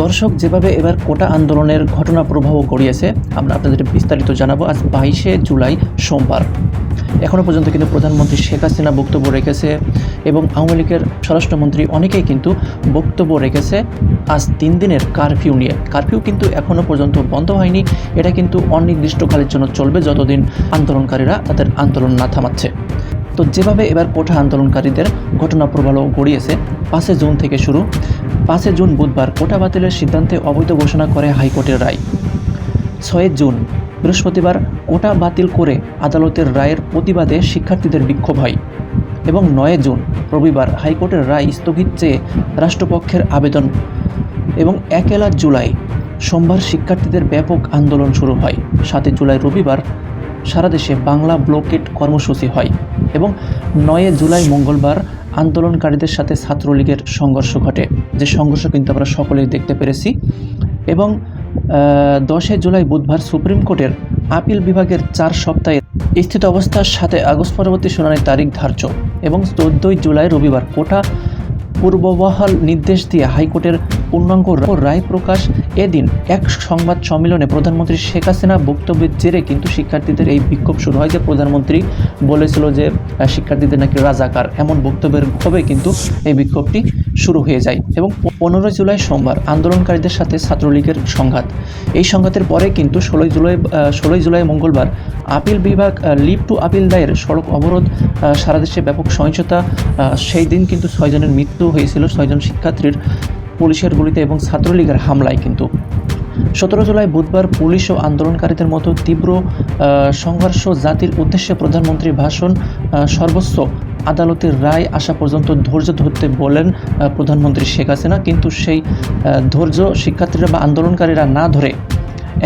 দর্শক যেভাবে এবার কোটা আন্দোলনের ঘটনা প্রবাহ গড়িয়েছে, আমরা আপনাদের বিস্তারিত জানাব আজ বাইশে জুলাই সোমবার। এখনও পর্যন্ত কিন্তু প্রধানমন্ত্রী শেখ হাসিনা বক্তব্য রেখেছে এবং আওয়ামী লীগের স্বরাষ্ট্রমন্ত্রী অনেকেই কিন্তু বক্তব্য রেখেছে আজ তিন দিনের কারফিউ নিয়ে। কারফিউ কিন্তু এখনও পর্যন্ত বন্ধ হয়নি, এটা কিন্তু অনির্দিষ্টকালের জন্য চলবে যতদিন আন্দোলনকারীরা তাদের আন্দোলন না থামাচ্ছে। তো যেভাবে এবার কোঠা আন্দোলনকারীদের ঘটনা প্রবাহ গড়িয়েছে, পাঁচে জুন থেকে শুরু পাঁচে জুন বুধবার কোটা বাতিলের সিদ্ধান্তে অবৈধ ঘোষণা করে হাইকোর্টের রায়। ছয় জুন, বৃহস্পতিবার কোটা বাতিল করে আদালতের রায়ের প্রতিবাদে শিক্ষার্থীদের বিক্ষোভ হয় এবং নয় জুন, রবিবার হাইকোর্টের রায় স্থগিত চেয়ে রাষ্ট্রপক্ষের আবেদন এবং একেলা জুলাই সোমবার শিক্ষার্থীদের ব্যাপক আন্দোলন শুরু হয়। সাতই জুলাই রবিবার সারা দেশে বাংলা ব্লকেট কর্মসূচি হয় এবং নয় জুলাই মঙ্গলবার আন্দোলনকারীদের সাথে ছাত্রলীগের সংঘর্ষ ঘটে। যে সংঘর্ষ কিন্তু আমরা সকলেই দেখতে পেরেছি এবং দশই জুলাই বুধবার সুপ্রিম কোর্টের আপিল বিভাগের চার সপ্তাহের স্থিত অবস্থার সাথে আগস্ট পরবর্তী শুনানির তারিখ ধার্য এবং চোদ্দই জুলাই রবিবার কোটা পূর্ববহাল নির্দেশ দিয়ে হাইকোর্টের পূর্ণাঙ্গ রায় প্রকাশ। এদিন এক সংবাদ সম্মেলনে প্রধানমন্ত্রী শেখ হাসিনা বক্তব্যের জেরে কিন্তু শিক্ষার্থীদের এই বিক্ষোভ শুরু হয় যে প্রধানমন্ত্রী বলেছিল যে শিক্ষার্থীদের নাকি রাজাকার এমন বক্তব্যের ক্ষোভে কিন্তু এই বিক্ষোভটি শুরু হয়ে যায় এবং পনেরোই জুলাই সোমবার আন্দোলনকারীদের সাথে ছাত্রলীগের সংঘাত। এই সংঘাতের পরে কিন্তু ষোলোই জুলাই ষোলোই জুলাই মঙ্গলবার আপিল বিভাগ লিভ টু আপিল দায়ের সড়ক অবরোধ সারা দেশে ব্যাপক সহিংসতা সেই দিন কিন্তু ছয়জনের মৃত্যু হয়েছিল ছয়জন শিক্ষার্থীর পুলিশের গুলিতে এবং ছাত্রলীগের হামলায় কিন্তু। সতেরো জুলাই বুধবার পুলিশ ও আন্দোলনকারীদের মতো তীব্র সংঘর্ষ জাতির উদ্দেশ্যে প্রধানমন্ত্রীর ভাষণ সর্বোচ্চ আদালতের রায় আসা পর্যন্ত ধৈর্য ধরতে বলেন প্রধানমন্ত্রী শেখ হাসিনা। কিন্তু সেই ধৈর্য শিক্ষার্থীরা বা আন্দোলনকারীরা না ধরে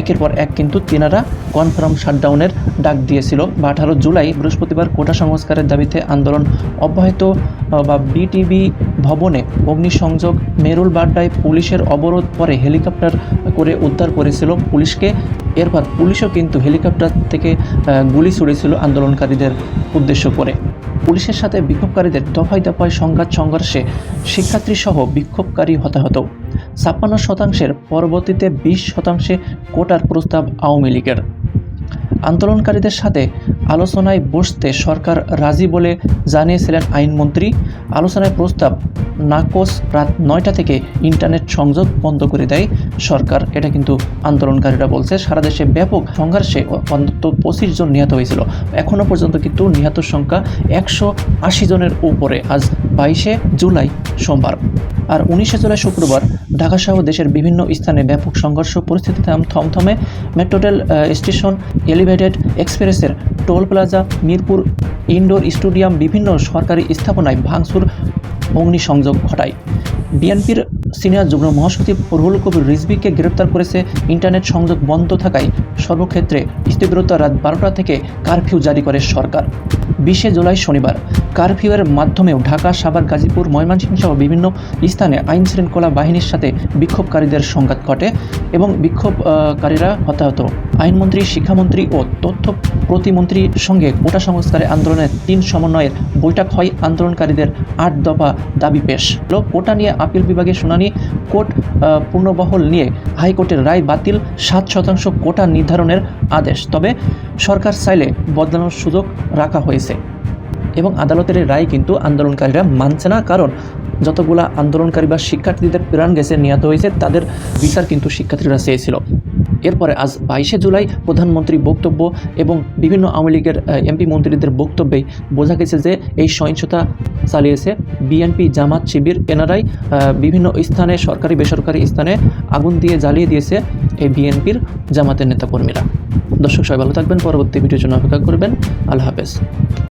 একের পর এক কিন্তু তিনারা কনফার্ম শাটডাউনের ডাক দিয়েছিল। বা আঠারো জুলাই বৃহস্পতিবার কোটা সংস্কারের দাবিতে আন্দোলন অব্যাহত বা বিটিবি ভবনে অগ্নিসংযোগ মেরুল বাড্ডায় পুলিশের অবরোধ পরে হেলিকপ্টার করে উদ্ধার করেছিল। পুলিশকে এরপর পুলিশও কিন্তু হেলিকপ্টার থেকে গুলি ছুড়েছিল আন্দোলনকারীদের উদ্দেশ্য করে। পুলিশের সাথে বিক্ষোভকারীদের দফায় দফায় সংঘাত সংঘর্ষে শিক্ষার্থীসহ বিক্ষোভকারী হতাহত। ছাপ্পান্ন শতাংশের পরবর্তীতে বিশ শতাংশে কোটার প্রস্তাব আওয়ামী লীগের। আন্দোলনকারীদের সাথে আলোচনায় বসতে সরকার রাজি বলে জানিয়েছিলেন আইনমন্ত্রী। আলোচনায় প্রস্তাব নাকচ রাত নয়টা থেকে ইন্টারনেট সংযোগ বন্ধ করে দেয় সরকার। এটা কিন্তু আন্দোলনকারীরা বলছে, সারা দেশে ব্যাপক সংঘর্ষে অন্তত পঁচিশ জন নিহত হয়েছিল। এখনও পর্যন্ত কিন্তু নিহত সংখ্যা একশো আশি জনের উপরে। আজ বাইশে জুলাই সোমবার। আর উনিশে জুলাই শুক্রবার ঢাকাসহ দেশের বিভিন্ন স্থানে ব্যাপক সংঘর্ষ পরিস্থিতিতে থাম- থমথমে। মেট্রোটেল স্টেশন, এলিভেটেড এক্সপ্রেসের toll plaza, Mirpur indoor stadium, বিভিন্ন সরকারি স্থাপনায় ভাঙচুর, অগ্নিসংযোগ ঘটায়। বিএনপির সিনিয়র যুগ্ম মহাসচিব রুহুল কবির রিজভিকে গ্রেপ্তার করেছে ইন্টারনেট সংযোগ বন্ধ থাকায় সর্বক্ষেত্রে স্থবিরতা রাত বারোটা থেকে কারফিউ জারি করে সরকার। বিশে জুলাই শনিবার, কারফিউয়ের মাধ্যমেও ঢাকা, সাভার, গাজীপুর, ময়মনসিংহ সহ বিভিন্ন স্থানে আইন শৃঙ্খলা বাহিনীর সাথে বিক্ষোভকারীদের সংঘাত ঘটে এবং বিক্ষোভকারীরা হতাহত। আইনমন্ত্রী, শিক্ষামন্ত্রী ও তথ্য প্রতিমন্ত্রীর সঙ্গে কোটা সংস্কারে আন্দোলনের তিন সমন্বয়ের বৈঠক হয় আন্দোলনকারীদের আট দফা দাবি পেশ। কোটা নিয়ে আপিল বিভাগে শুনানি কোর্ট আহ, পুনর্বহল নিয়ে হাইকোর্টের রায় বাতিল সাত শতাংশ কোটা নির্ধারণের আদেশ। তবে সরকার চাইলে বদলানোর সুযোগ রাখা হয়েছে। এবং আদালতের রায় কিন্তু আন্দোলনকারীরা মানছে না কারণ যতগুলো আন্দোলনকারী বা শিক্ষার্থীদের প্রাণ গেছে নিহত হয়েছে তাদের বিচার কিন্তু শিক্ষার্থীরা চেয়েছিল। এরপরে আজ বাইশে জুলাই প্রধানমন্ত্রী বক্তব্য এবং বিভিন্ন আওয়ামী লীগের এমপি মন্ত্রীদের বক্তব্যে বোঝা গেছে যে এই সহিংসতা চালিয়েছে বিএনপি, জামাত, শিবির এনারাই বিভিন্ন স্থানে, সরকারি, বেসরকারি স্থানে আগুন দিয়ে জ্বালিয়ে দিয়েছে এই বিএনপির জামাতের নেতাকর্মীরা। দর্শক, সবাই ভালো থাকবেন। পরবর্তী ভিডিওর জন্য অপেক্ষা করবেন। আল্লাহ হাফেজ।